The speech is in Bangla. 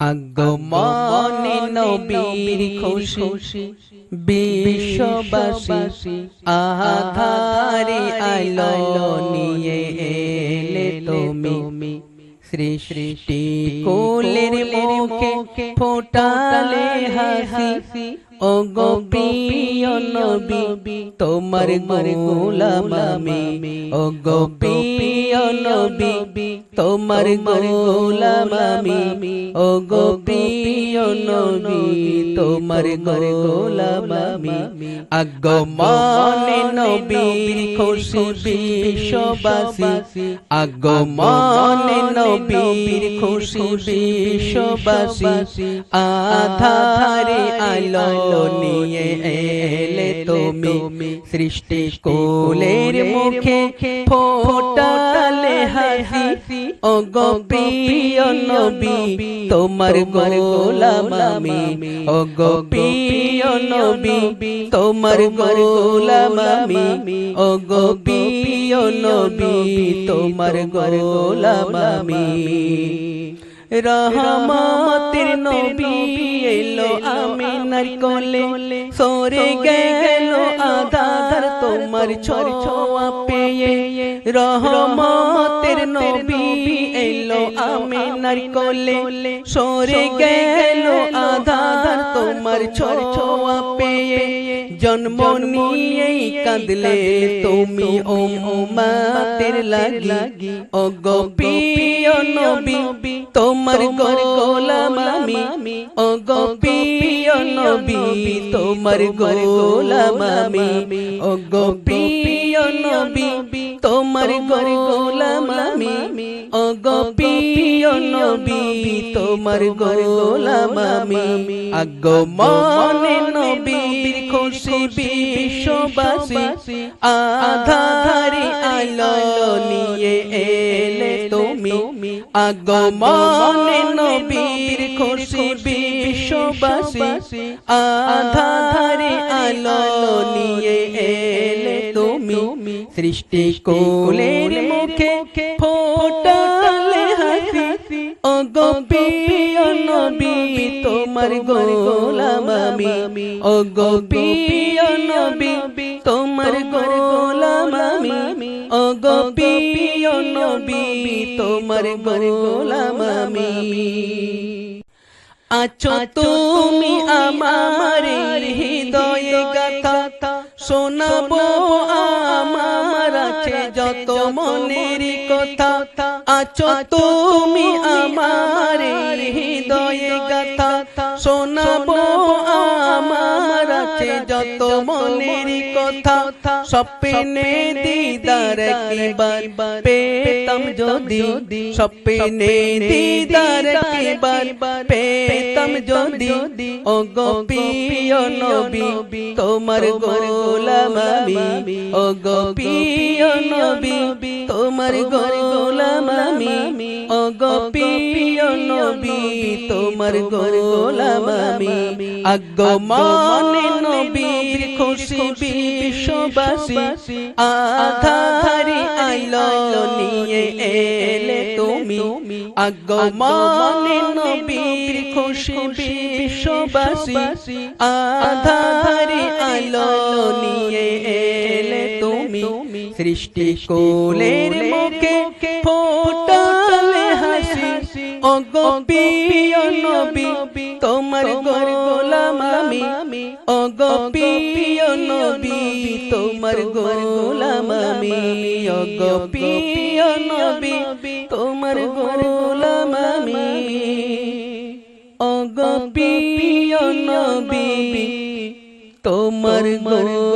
আগমনে নবীর খুশি বিশ্ববাসী আধারে আলো নিয়ে এলে তুমি সৃষ্টি কোলের মুখে ফোটালে হাসি। ও গোপিয় নবী তোমার গোলাম আমি। ও নবী, তোমার গোলাম আমি। ও গোপিয় নবী, তোমার গোলাম আমি। আগমনে নবীর খুশি বিশ্ববাসী, আগমনে নবীর খুশি বিশ্ববাসী। আধারে আলো নিয়ে এলে তুমি সৃষ্টি কোলের মুখে ফোটালে হাসি। ও গোপিয় নবী তোমার গোলাম আমি। ও গোপিয় নবী তোমার গোলাম আমি। ও গোপিয় নবী তোমার গোলাম আমি। রহমতের নবী এলো আমিনার কোলে সরে গেল আধার তোমার ছোঁয়া পেয়ে রহমতের নবী এলো আমিনার কোলে সরে গেল আধার তোমার ছোঁয়া পেয়ে জন্ম নিয়েই কাঁদলে তুমি ও মাতের লাগি। ও গোপিয় নবী তোমার গোলাম আমি। ও গোপিয় নবী তোমার গোলাম আমি। ও গোপিয় নবী তোমার গোলাম আমি। ও গোপিয় নবী তোমার গোলাম আমি। আগমনে খুশি বিশ্ববাসী আধারি আলো নিয়ে এলে তুমি আগমনে নবীর খুশি বিশ্ববাসী আধারি আলো নিয়ে এলে তুমি সৃষ্টি কোলের মুখে ফোটালে হাসি ও নবী তোমার গোলাম আমি। ও গোপিয় নবী তোমার গোলাম আমি। ও গোপিয় নবী তোমার গোলাম আমি। আছো তুমি আমার হৃদয়ে গাথা। শোনাবো আমার আছে যত মনের কথা আছো তুমি আমার হৃদয়ে গাথা। শোনাবো আমার আছে যত মনের কথা। স্বপ্নে দিদার একবার পেতাম যদি। স্বপ্নে দিদার একবার পেতাম যদি। ও গোপিয় নবী তোমার গোলাম আমি। ও গোপিয় নবী তোমার গোলাম আমি ও গোপিয় নবী তোমার গোলাম আমি আগমনে নবীর খুশি বিশ্ববাসী আধারি আইলো নিয়ে এলে তুমি আগমনে নবীর খুশি বিশ্ববাসী আধারি আলো নিয়ে এলে তুমি সৃষ্টি কোলের মুখে ফোটালে হাসি। ও গোপিয় নবী তোমার গোলাম আমি ও গোপিয় নবী তোমার গোলাম আমি ও গোপিয় নবী তোমার গোলাম আমি ও গোপিয় নবী তোমার গোলাম